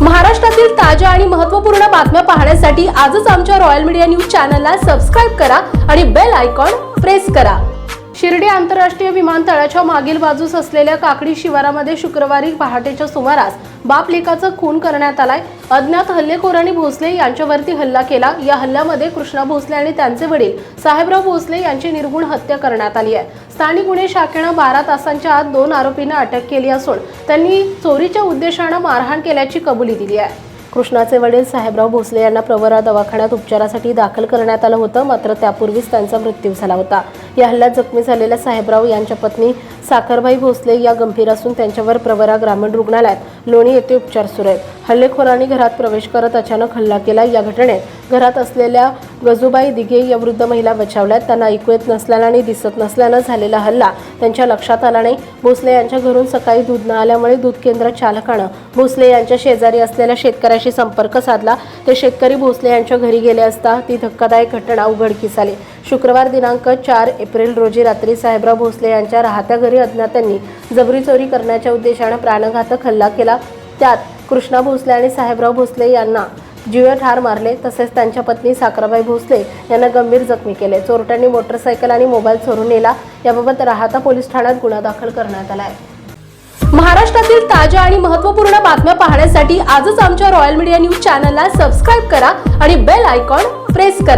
महाराष्ट्रातील ताज्या आणि महत्त्वपूर्ण बातम्या पाहण्यासाठी आजच आमच्या रॉयल मीडिया न्यूज चॅनलला सबस्क्राईब करा आणि बेल आयकॉन प्रेस करा. शिर्डी आंतरराष्ट्रीय विमानतळाच्या मागील बाजूस असलेल्या काकडी शिवारामध्ये शुक्रवारी पहाटेच्या सुमारास बाप लेकाचा खून करण्यात आलाय. अज्ञात हल्लेखोरांनी भोसले यांच्यावरती हल्ला केला. या हल्ल्यामध्ये कृष्णा भोसले आणि त्यांचे वडील साहेबराव भोसले यांची निर्गुण हत्या करण्यात आली आहे. स्थानिक गुन्हे शाखेनं बारा तासांच्या आत दोन आरोपींना अटक केली असून त्यांनी चोरीच्या उद्देशानं मारहाण केल्याची कबुली दिली आहे. कृष्णाचे वडील साहेबराव भोसले यांना प्रवरा दवाखान्यात उपचारासाठी दाखल करण्यात आलं होतं मात्र त्यापूर्वीच त्यांचा मृत्यू झाला होता. या हल्ल्यात जखमी झालेल्या साहेबराव यांच्या पत्नी साखरबाई भोसले या गंभीर असून त्यांच्यावर प्रवरा ग्रामीण रुग्णालयात लोणी येथे उपचार सुरू आहेत. हल्लेखोरांनी घरात प्रवेश करत अचानक हल्ला केला. या घटनेत घरात असलेल्या गजूबाई दिघे या वृद्ध महिला बचावल्यात. त्यांना ऐकू येत नसल्यानं आणि दिसत नसल्यानं झालेला हल्ला त्यांच्या लक्षात आला नाही. भोसले यांच्या घरून सकाळी दूध न आल्यामुळे दूध केंद्र चालकानं भोसले यांच्या शेजारी असलेल्या शेतकऱ्याशी संपर्क साधला. ते शेतकरी भोसले यांच्या घरी गेले असता ती धक्कादायक घटना उघडकीस आली. शुक्रवार दिनांक चार एप्रिल रोजी रात्री साहेबराव भोसले यांच्या राहत्या घरी अज्ञातांनी जबरी चोरी करण्याच्या उद्देशानं प्राणघातक हल्ला केला. त्यात कृष्णा भोसले आणि साहेबराव भोसले यांना जीवे ठार मारले तसेच त्यांच्या पत्नी साखराबाई भोसले यांना गंभीर जखमी केले. चोरट्यांनी मोटरसायकल आणि मोबाईल चोरून नेला. याबाबत राहता पोलीस ठाण्यात गुन्हा दाखल करण्यात आला आहे. महाराष्ट्रातील ताज्या आणि महत्त्वपूर्ण बातम्या पाहण्यासाठी आजच आमच्या रॉयल मीडिया न्यूज चॅनलला सबस्क्राईब करा आणि बेल आयकॉन प्रेस करा.